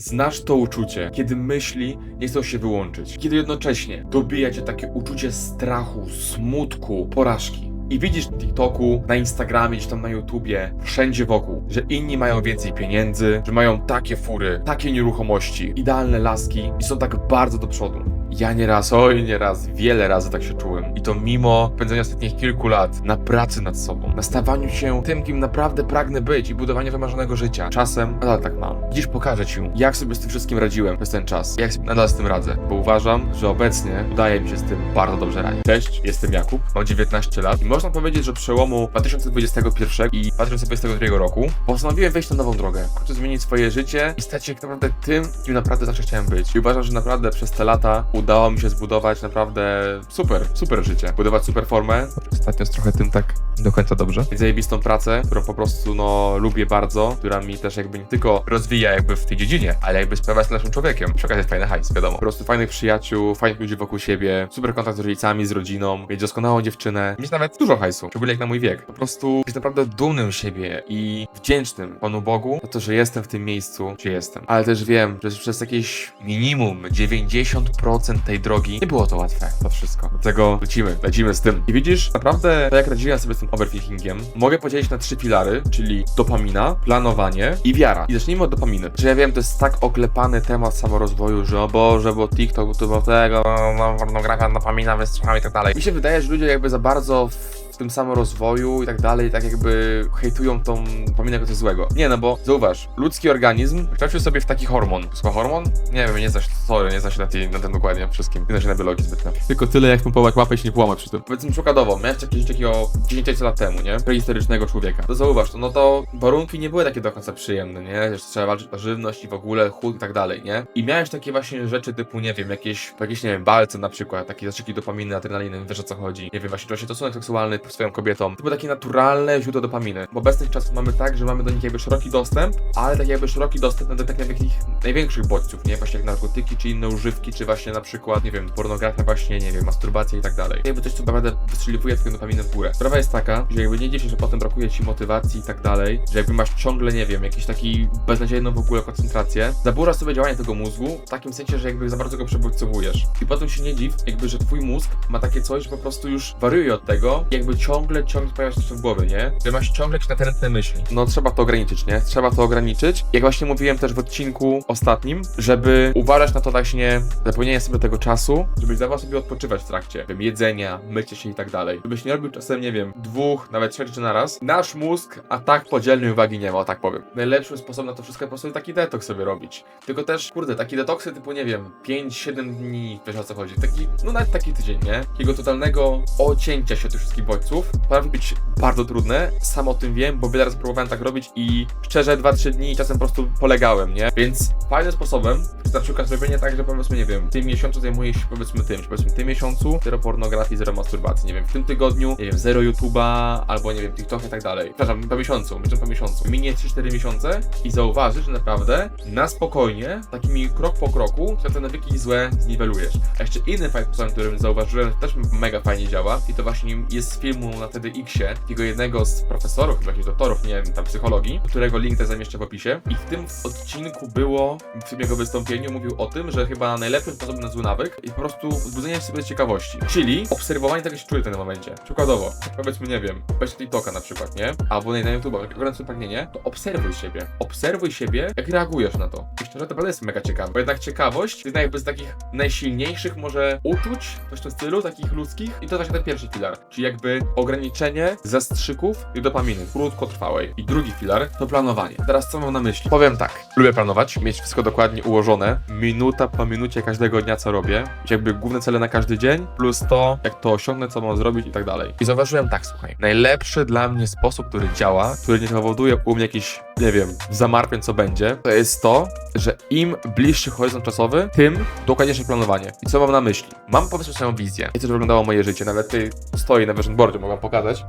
Znasz to uczucie, kiedy myśli nie chcą się wyłączyć, kiedy jednocześnie dobija cię takie uczucie strachu, smutku, porażki. I widzisz na TikToku, na Instagramie, czy tam na YouTubie, wszędzie wokół, że inni mają więcej pieniędzy, że mają takie fury, takie nieruchomości, idealne laski i są tak bardzo do przodu. Ja nieraz, oj nieraz, wiele razy tak się czułem. I to mimo spędzenia ostatnich kilku lat na pracy nad sobą, na stawaniu się tym, kim naprawdę pragnę być i budowaniu wymarzonego życia. Czasem nadal tak mam. Dziś pokażę Ci, jak sobie z tym wszystkim radziłem przez ten czas. Jak sobie nadal z tym radzę. Bo uważam, że obecnie udaje mi się z tym bardzo dobrze radzić. Cześć, jestem Jakub, mam 19 lat i można powiedzieć, że przełomu 2021 i 2022 roku postanowiłem wejść na nową drogę. Chcę zmienić swoje życie i stać się tak naprawdę tym, kim naprawdę zawsze chciałem być. I uważam, że naprawdę przez te lata udało mi się zbudować naprawdę super, super życie. Budować super formę. Ostatnio jest trochę tym tak do końca dobrze. Zajebistą pracę, którą po prostu no lubię bardzo, która mi też jakby nie tylko rozwija jakby w tej dziedzinie, ale jakby sprawia się naszym człowiekiem. Przy okazji jest fajny hajs, wiadomo. Po prostu fajnych przyjaciół, fajnych ludzi wokół siebie, super kontakt z rodzicami, z rodziną, mieć doskonałą dziewczynę, mieć nawet dużo hajsu, szczególnie jak na mój wiek. Po prostu być naprawdę dumnym siebie i wdzięcznym Panu Bogu za to, że jestem w tym miejscu, gdzie jestem. Ale też wiem, że przez jakieś minimum 90% tej drogi nie było to łatwe, to wszystko. Dlatego lecimy, lecimy z tym. I widzisz, naprawdę, tak jak radziłem sobie z tym overthinkingiem, mogę podzielić na trzy filary, czyli dopamina, planowanie i wiara. I zacznijmy od dopaminy. Że ja wiem, to jest tak oklepany temat samorozwoju, że o Boże, bo TikTok, to bo tego, no, pornografia, dopamina, wystrzał i tak dalej. Mi się wydaje, że ludzie jakby za bardzo w tym samorozwoju i tak dalej, tak jakby hejtują tą dopaminę jako coś złego. Nie, no bo zauważ, ludzki organizm kształcił sobie w taki hormon. Słowa hormon? Nie wiem, nie znasz, sorry, nie znasz się na, tej, na tym dokładnie wszystkim. Nie znasz się na biologii zbytnio. Tylko tyle, jak pompować łapę i się nie połamać przy tym. Powiedzmy przykładowo, miałeś jakieś takiego 10 lat temu, nie? Prehistorycznego człowieka. To zauważ, to, no to warunki nie były takie do końca przyjemne, nie? Że trzeba walczyć o żywność i w ogóle chłód i tak dalej, nie? I miałeś takie właśnie rzeczy typu, nie wiem, jakieś, jakieś nie wiem, balce na przykład, takie zastrzyki dopaminy, adrenaliny, wiesz o co chodzi. Nie wiem, właśnie właśnie stosunek seksualny swoją kobietą. To były takie naturalne źródła dopaminy. W obecnych czasach mamy tak, że mamy do nich jakby szeroki dostęp, ale tak jakby szeroki dostęp do tak takich największych bodźców, nie? Właśnie jak narkotyki, czy inne używki, czy właśnie na przykład, nie wiem, pornografia właśnie, nie wiem, masturbacja i tak dalej. Jakby coś, co naprawdę wystrzeliwuje twoją dopaminę w górę. Sprawa jest taka, że jakby nie się, że potem brakuje ci motywacji i tak dalej, że jakby masz ciągle, nie wiem, jakiś taki beznadziejną w ogóle koncentrację, zaburza sobie działanie tego mózgu w takim sensie, że jakby za bardzo go przebodźcowujesz. I potem się nie dziw, jakby, że twój mózg ma takie coś, że po prostu już wariuje od tego, jakby ciągle, ciągle pojawia się coś w głowie, nie? Że masz ciągle jakieś natrętne myśli. No trzeba to ograniczyć, nie? Trzeba to ograniczyć. Jak właśnie mówiłem też w odcinku ostatnim, żeby uważać na to właśnie zapełnienie sobie tego czasu, żebyś dawał sobie odpoczywać w trakcie, wiem, jedzenia, mycie się i tak dalej. Żebyś nie robił czasem, nie wiem, dwóch, nawet trzech rzeczy na raz. Nasz mózg, a tak podzielnej uwagi nie ma, o tak powiem. Najlepszym sposobem na to wszystko po prostu taki detoks sobie robić. Tylko też, kurde, takie detoksy typu, nie wiem, 5-7 dni, wiesz o co chodzi. Taki, no nawet taki tydzień, nie? Takiego totalnego odcięcia się od tych wszystkich bodźców. Potrafi być bardzo trudne, sam o tym wiem, bo wiele razy próbowałem tak robić i szczerze 2-3 dni czasem po prostu polegałem, nie? Więc fajnym sposobem jest na przykład zrobienie tak, że powiedzmy, nie wiem, w tym miesiącu zajmuję się powiedzmy tym, czy powiedzmy w tym miesiącu zero pornografii, zero masturbacji, nie wiem, w tym tygodniu, nie wiem, zero YouTube'a, albo nie wiem, TikToka i tak dalej. Przepraszam, po miesiącu, miesiąc po miesiącu. Minie 3-4 miesiące i zauważysz, że naprawdę na spokojnie, takimi krok po kroku, te nawyki złe zniwelujesz. A jeszcze inny fajny sposób, którym zauważyłem, też mega fajnie działa i to właśnie jest z filmu na TEDxie, takiego jednego z profesorów, chyba doktorów, nie wiem, tam psychologii, którego link też zamieszczę w opisie. I w tym odcinku było, w tym jego wystąpieniu mówił o tym, że chyba najlepszym sposobem na zły nawyk jest po prostu wzbudzenie w sobie ciekawości. Czyli obserwowanie tego, jak się czuje w tym momencie. Przykładowo, powiedzmy, nie wiem, weź TikToka na przykład, nie? Albo na YouTube'a, jak oglądasz pragnienie, to obserwuj siebie. Obserwuj siebie, jak reagujesz na to. I szczerze, to naprawdę jest mega ciekawe. Bo jednak ciekawość jest jakby z takich najsilniejszych może uczuć, coś w tym stylu, takich ludzkich. I to właśnie ten pierwszy filar. Czyli jakby ograniczenie zastrzyków i dopaminy krótkotrwałej. I drugi filar to planowanie. Teraz co mam na myśli? Powiem tak. Lubię planować, mieć wszystko dokładnie ułożone, minuta po minucie każdego dnia co robię, jakby główne cele na każdy dzień, plus to, jak to osiągnę, co mam zrobić i tak dalej. I zauważyłem tak, słuchaj, najlepszy dla mnie sposób, który działa, który nie powoduje u mnie jakichś, nie wiem, zamartwień co będzie, to jest to, że im bliższy horyzont czasowy, tym dokładniejsze planowanie. I co mam na myśli? Mam powiedzmy swoją wizję. I to wyglądało moje życie, nawet tutaj stoi na vision boardzie, mogę pokazać.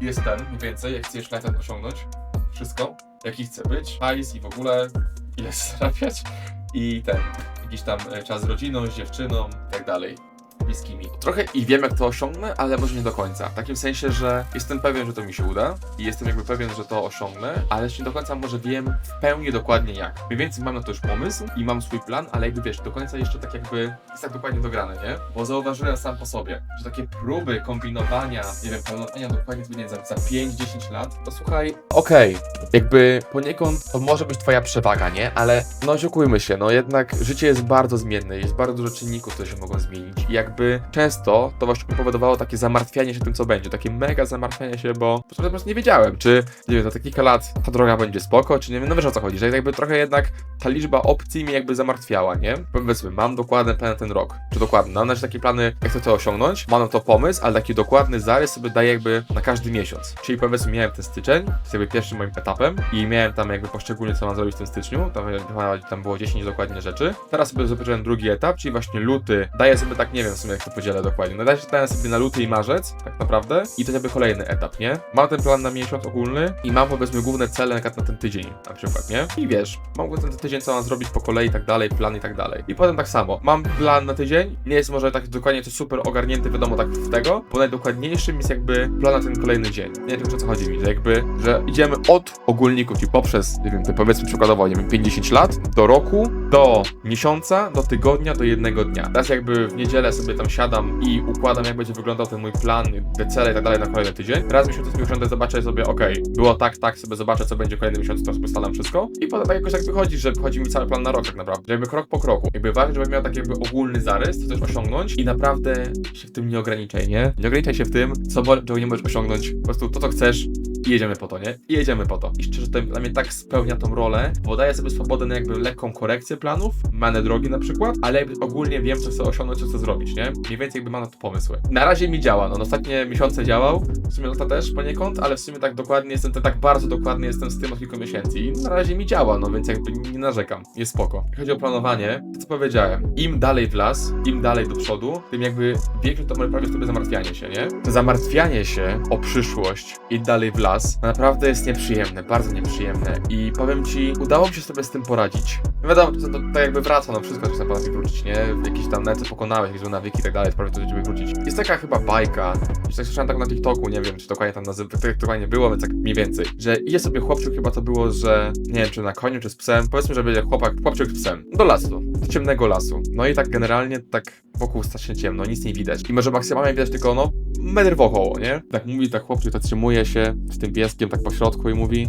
Jest ten, mniej więcej, jak chcesz na ten osiągnąć. Wszystko, jaki chcę być, hajs i w ogóle, ile zarabiać. I ten, jakiś tam e, czas z rodziną, z dziewczyną i tak dalej. Bliskimi. Trochę i wiem, jak to osiągnę, ale może nie do końca. W takim sensie, że jestem pewien, że to mi się uda i jestem jakby pewien, że to osiągnę, ale jeszcze nie do końca może wiem w pełni dokładnie jak. Mniej więcej mam na to już pomysł i mam swój plan, ale jakby wiesz, do końca jeszcze tak jakby jest tak dokładnie dograne, nie? Bo zauważyłem sam po sobie, że takie próby kombinowania, nie wiem, planowania dokładnie nie wiem, za, za 5-10 lat, to słuchaj, okej, jakby poniekąd to może być twoja przewaga, nie? Ale no oszukujmy się, no jednak życie jest bardzo zmienne, jest bardzo dużo czynników, które się mogą zmienić i jakby często to właśnie powodowało takie zamartwianie się tym, co będzie, takie mega zamartwianie się, bo po prostu nie wiedziałem, czy, nie wiem, za kilka lat ta droga będzie spoko, czy nie wiem, no wiesz o co chodzi, że jakby trochę jednak ta liczba opcji mnie jakby zamartwiała, nie? Powiedzmy, mam dokładny plan na ten rok, czy dokładny, mam też takie plany, jak chcę to osiągnąć, mam na to pomysł, ale taki dokładny zarys sobie daję jakby na każdy miesiąc, czyli powiedzmy, miałem ten styczeń, to jest jakby pierwszym moim etapem i miałem tam jakby poszczególnie, co mam zrobić w tym styczniu, tam, tam było 10 dokładnie rzeczy, teraz sobie zobaczyłem drugi etap, czyli właśnie luty, daję sobie tak, nie wiem sumie jak to podzielę dokładnie, no daję dałem sobie na luty i marzec, tak naprawdę, i to jakby kolejny etap, nie? Mam ten plan na miesiąc ogólny i mam powiedzmy główne cele na na ten tydzień, na przykład, nie? I wiesz, mam ten tydzień, co mam zrobić po kolei i tak dalej, plan i tak dalej. I potem tak samo, mam plan na tydzień, nie jest może tak dokładnie to super ogarnięty, wiadomo, tak w tego, bo najdokładniejszym jest jakby plan na ten kolejny dzień. Nie wiem, o co chodzi mi, że jakby, że idziemy od ogólników, czyli poprzez, nie wiem, powiedzmy przykładowo, nie wiem, 50 lat, do roku, do miesiąca, do tygodnia, do jednego dnia. Teraz jakby w niedzielę sobie tam siadam i układam, jak będzie wyglądał ten mój plan, te cele i tak dalej na kolejny tydzień. Raz w miesiącu sobie usiądę, zobaczę sobie, okej, było tak, tak, sobie zobaczę, co będzie kolejny miesiąc, to sobie wszystko. I potem tak jakoś tak wychodzi, że wchodzi mi cały plan na rok tak naprawdę. Jakby krok po kroku. Jakby ważne, żebym miał taki jakby ogólny zarys, co coś osiągnąć i naprawdę się w tym nie ograniczaj, nie? Nie ograniczaj się w tym, co czego nie możesz osiągnąć. Po prostu to, co chcesz i jedziemy po to, nie? I jedziemy po to. I szczerze, to dla mnie tak spełnia tą rolę, bo daję sobie swobodę na jakby lekką korekcję planów, manę drogi na przykład, ale ogólnie wiem, co chcę osiągnąć, co chcę zrobić, nie? Mniej więcej jakby mam na to pomysły. Na razie mi działa, no, no ostatnie miesiące działał, w sumie lata też poniekąd, ale w sumie tak dokładnie jestem, tak bardzo dokładnie jestem z tym od kilku miesięcy i na razie mi działa, no więc jakby nie narzekam, jest spoko. Chodzi o planowanie, to co powiedziałem, im dalej w las, im dalej do przodu, tym jakby większe to może prawie sobie zamartwianie się, nie? Zamartwianie się o przyszłość i dalej w las naprawdę jest nieprzyjemne, bardzo nieprzyjemne i powiem ci, udało mi się sobie z tym poradzić. No Wiadomo, to, to, to jakby wraca, no wszystko coś tam potrafi wrócić, nie? Jakieś tam nece pokonałeś, jakieś złe nawyki i tak dalej, sprawy to wrócić. Jest taka chyba bajka, że tak słyszałem tak na TikToku, nie wiem, czy dokładnie tam nazywa, tak dokładnie było, więc tak mniej więcej, że idzie sobie chłopczyk, chyba to było, że nie wiem, czy na koniu, czy z psem, powiedzmy, że będzie chłopak, chłopczyk z psem, do lasu, do ciemnego lasu. No i tak generalnie, tak wokół strasznie ciemno, nic nie widać. I może maksymalnie widać tylko, no, metr wokoło, nie? Tak mówi, tak chłopczyk zatrzymuje się z tym pieskiem tak po środku i mówi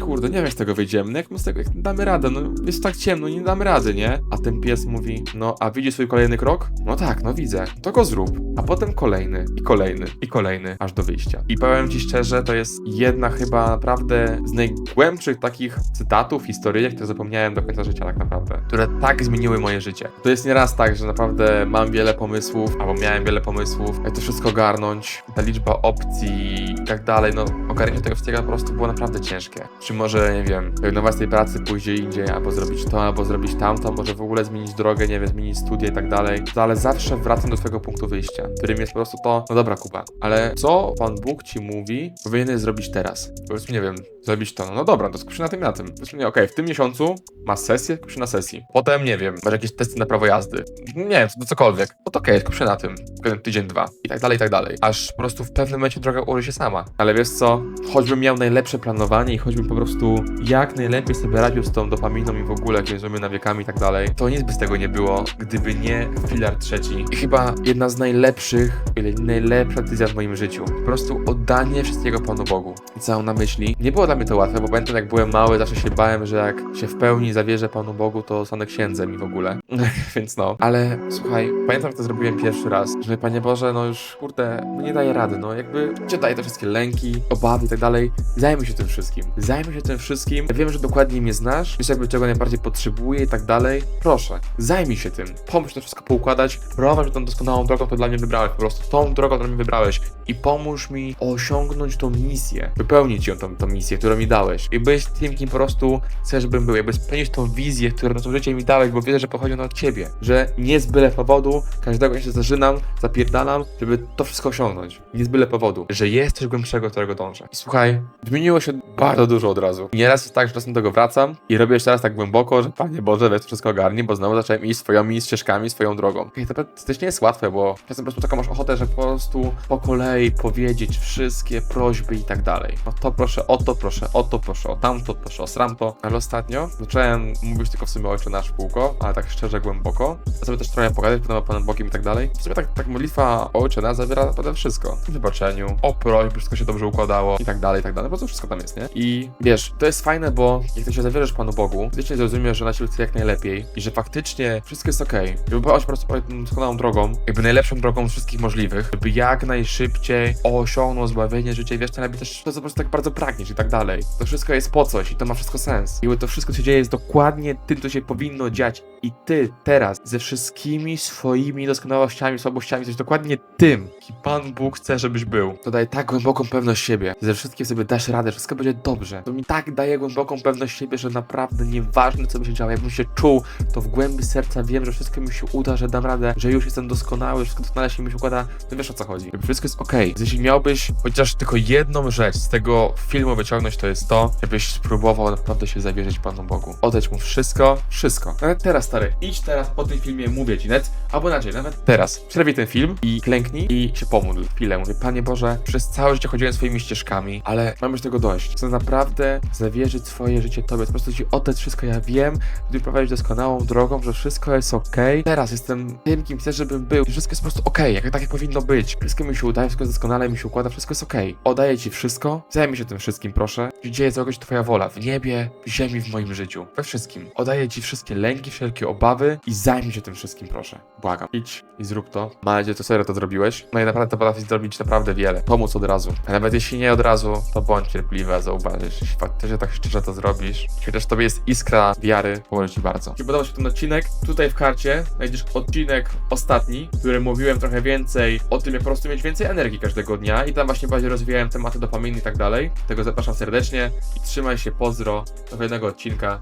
Kurde, nie wiem jak z tego wyjdziemy, no jak my z tego jak damy radę, no jest tak ciemno, nie damy rady, nie? A ten pies mówi, no a widzisz swój kolejny krok? No tak, no widzę, to go zrób. A potem kolejny, i kolejny, i kolejny, aż do wyjścia. I powiem ci szczerze, to jest jedna chyba naprawdę z najgłębszych takich cytatów, historyjek, które zapomniałem do końca życia tak naprawdę, które tak zmieniły moje życie. To jest nieraz tak, że naprawdę mam wiele pomysłów, albo miałem wiele pomysłów, jak to wszystko ogarnąć, ta liczba opcji i tak dalej, no ogarnięcie tego wszystkiego po prostu było naprawdę ciężkie. Czy może, nie wiem, rezygnować z tej pracy, gdzie indziej, albo zrobić to, albo zrobić tamto, może w ogóle zmienić drogę, nie wiem, zmienić studia i tak dalej. Ale zawsze wracam do swojego punktu wyjścia, którym jest po prostu to, no dobra Kuba, ale co Pan Bóg ci mówi, powinieneś zrobić teraz? Po prostu, nie wiem, zrobić to, no, dobra, to skup się na tym na tym. Powiedzmy, nie, okej, w tym miesiącu masz sesję, skup się na sesji. Potem, nie wiem, masz jakieś testy na prawo jazdy. Nie wiem, to cokolwiek. No to okej, skup się na tym. Tydzień, dwa. I tak dalej, i tak dalej. Aż po prostu w pewnym momencie droga ułoży się sama. Ale wiesz co? Choćbym miał najlepsze planowanie i choćbym po prostu jak najlepiej sobie radził z tą dopaminą i w ogóle jakimiś złymi nawykami i tak dalej, to nic by z tego nie było, gdyby nie filar trzeci. I chyba jedna z najlepszych, ile najlepsza decyzja w moim życiu. Po prostu oddanie wszystkiego Panu Bogu. I całą na myśli. Nie było dla mnie to łatwe, bo pamiętam jak byłem mały, zawsze się bałem, że jak się w pełni zawierzę Panu Bogu, to zostanę księdzem i w ogóle. Więc no. Ale słuchaj, pamiętam jak to zrobiłem pierwszy raz, że Panie Boże, no już kurde, no nie daję rady, no jakby daję te wszystkie lęki, obawy i tak dalej. Zajmij się tym wszystkim. Zajmij się tym wszystkim. Ja wiem, że dokładnie mnie znasz, wiesz jakby czego najbardziej potrzebuję i tak dalej. Proszę, zajmij się tym. Pomóż to wszystko poukładać. Prowadź tą doskonałą drogą, którą dla mnie wybrałeś. Po prostu tą drogą, którą mi wybrałeś. I pomóż mi osiągnąć tą misję. Wypełnić ją, tą, tą misję, którą mi dałeś. I byłeś tym, kim po prostu chcesz, żebym był. Jakby spełnić tą wizję, którą na to życie mi dałeś, bo wiedzę, że pochodzi ona od ciebie. Że nie z byle powodu, każdego się zażynam, zapierdalam, żeby to wszystko osiągnąć. Nie z byle powodu. Że jest coś głębszego, którego dążę. I słuchaj, zmieniło się bardzo dużo od razu. Nieraz jest tak, że czasem do tego wracam i robię jeszcze raz tak głęboko, że Panie Boże, weź to wszystko ogarnij, bo znowu zacząłem iść swoimi ścieżkami, swoją drogą. I to też nie jest łatwe, bo czasem po prostu taką masz ochotę, że po prostu po kolei powiedzieć wszystkie prośby i tak dalej. No to proszę o to, proszę o to, proszę o tamto, proszę o sramto. Ale ostatnio zacząłem mówić tylko w sumie ojcze nasz w kółko, ale tak szczerze, głęboko. A sobie też trochę pogadać potem Panem Bogiem i tak dalej. W sumie tak, tak modlitwa ojcze nas zawiera naprawdę wszystko. O wybaczeniu, o prośbie, wszystko się dobrze układało i tak dalej, i tak dalej. Po prostu wszystko tam jest, nie? I wiesz, to jest fajne, bo jak ty się zawierzysz Panu Bogu, faktycznie zrozumiesz, że na ciebie chce jak najlepiej i że faktycznie wszystko jest okej. Okay. Żeby po prostu doskonałą drogą, jakby najlepszą drogą z wszystkich możliwych, żeby jak najszybciej osiągnął zbawienie życia i wiesz, najlepiej też to, co po prostu tak bardzo pragniesz i tak dalej. To wszystko jest po coś i to ma wszystko sens. I to wszystko, co się dzieje, jest dokładnie tym, co się powinno dziać. I ty teraz ze wszystkimi swoimi doskonałościami, słabościami, jesteś dokładnie tym, kim Pan Bóg chce, żebyś był. To daje tak głęboką pewność siebie, że ze wszystkim sobie dasz radę, wszystko będzie dobrze. To mi tak daje głęboką pewność siebie, że naprawdę nieważne, co by się działo, jakbym się czuł, to w głębi serca wiem, że wszystko mi się uda, że dam radę, że już jestem doskonały, że wszystko doskonale się mi się układa. To wiesz o co chodzi. Wszystko jest okej. Jeśli miałbyś chociaż tylko jedną rzecz z tego filmu wyciągnąć, to jest to, żebyś spróbował naprawdę się zawierzyć Panu Bogu. Oddać Mu wszystko, wszystko. Nawet teraz, stary, idź teraz po tym filmie, mówię Ci, net, albo inaczej, nawet teraz. Przerwij ten film i klęknij i się pomódl chwilę. Mówię, Panie Boże, przez całe życie chodziłem swoimi ścieżkami, ale mam już tego dość. Chcę naprawdę zawierzyć swoje życie Tobie, po prostu Ci oddać wszystko. Ja wiem, gdy prowadzić doskonałą drogą, że wszystko jest okej. Teraz jestem tym, kim chcesz, żebym był. Wszystko jest po prostu okej, jak tak jak powinno być. Wszystko mi się udaje, wszystko jest doskonale mi się układa, wszystko jest okej. Oddaję Ci wszystko, zajmij się tym wszystkim, proszę. Dzieje się Twoja wola, w niebie, w ziemi, w moim życiu. We wszystkim. Oddaję Ci wszystkie lęki, wszelkie obawy i zajmij się tym wszystkim, proszę. Błagam. Idź i zrób to. Mam nadzieję, że to serio to zrobiłeś. No i naprawdę to potrafisz zrobić naprawdę wiele. Pomóc od razu. A nawet jeśli nie od razu, to bądź cierpliwy, a zauważysz. Jeśli faktycznie tak szczerze to zrobisz, chociaż tobie jest iskra wiary, pomoże Ci bardzo. Jeśli podobał się ten odcinek, tutaj w karcie znajdziesz odcinek ostatni, w którym mówiłem trochę więcej o tym, jak po prostu mieć więcej energii każdego dnia i tam właśnie bardziej rozwijałem tematy dopaminy i tak dalej. Tego zapraszam serdecznie i trzymaj się, pozdro, do kolejnego odcinka.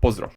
Pozdro.